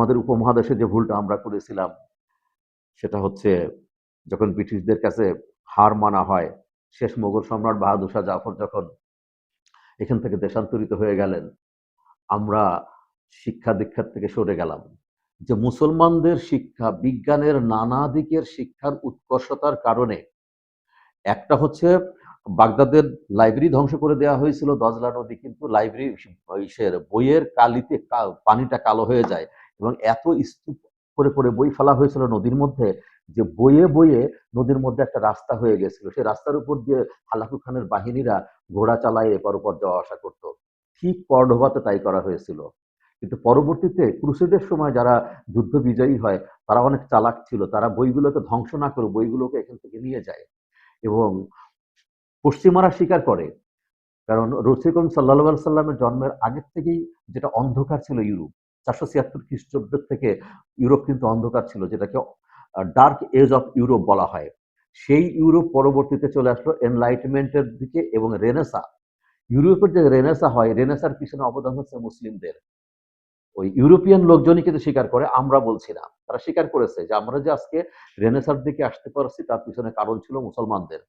আমাদের উপমহাদেশে যে ভুলটা আমরা করেছিলাম, সেটা হচ্ছে যখন ব্রিটিশদের কাছে হার মানা হয়, শেষ মোগল সম্রাট বাহাদুর শাহ জাফর যখন এখান থেকে দেশান্তরিত হয়ে গেলেন, আমরা শিক্ষা দীক্ষার থেকে সরে গেলাম যে মুসলমানদের শিক্ষা, বিজ্ঞানের নানা দিকের শিক্ষার উৎকর্ষতার কারণে একটা হচ্ছে বাগদাদের লাইব্রেরি ধ্বংস করে দেওয়া হয়েছিল দজলা নদী, কিন্তু লাইব্রেরি বইয়ের কালিতে পানিটা কালো হয়ে যায়। এবং এত স্তূপ করে করে বই ফেলা হয়েছিল নদীর মধ্যে যে বইয়ে বইয়ে নদীর মধ্যে একটা রাস্তা হয়ে গেছিল। সেই রাস্তার উপর দিয়ে হালাকু খানের বাহিনীরা ঘোড়া চালায় এপার ওপর যাওয়া আসা করতো। ঠিক কর্ডোবাতে তাই করা হয়েছিল। কিন্তু পরবর্তীতে ক্রুসেডের সময় যারা যুদ্ধ বিজয়ী হয়, তারা অনেক চালাক ছিল। তারা বইগুলোকে ধ্বংস না করে বইগুলোকে এখান থেকে নিয়ে যায় এবং পশ্চিমারা স্বীকার করে। কারণ রসিকম সাল্লাহ সাল্লামের জন্মের আগের থেকেই যেটা অন্ধকার ছিল ইউরোপ। চারশো ছিয়াত্তর খ্রিস্টাব্দ থেকে ইউরোপ কিন্তু অন্ধকার ছিল, যেটাকে ডার্ক এজ অফ ইউরোপ বলা হয়। সেই ইউরোপ পরবর্তীতে চলে আসলো এনলাইটমেন্টের দিকে এবং রেনেসা ইউরোপের যে রেনেসা হয় রেনেসার পিছনে অবদান হচ্ছে মুসলিমদের। ওই ইউরোপিয়ান লোকজনই কিন্তু স্বীকার করে, আমরা বলছি না। তারা স্বীকার করেছে যে আমরা যে আজকে রেনেসার দিকে আসতে পারছি, তার পিছনে কারণ ছিল মুসলমানদের।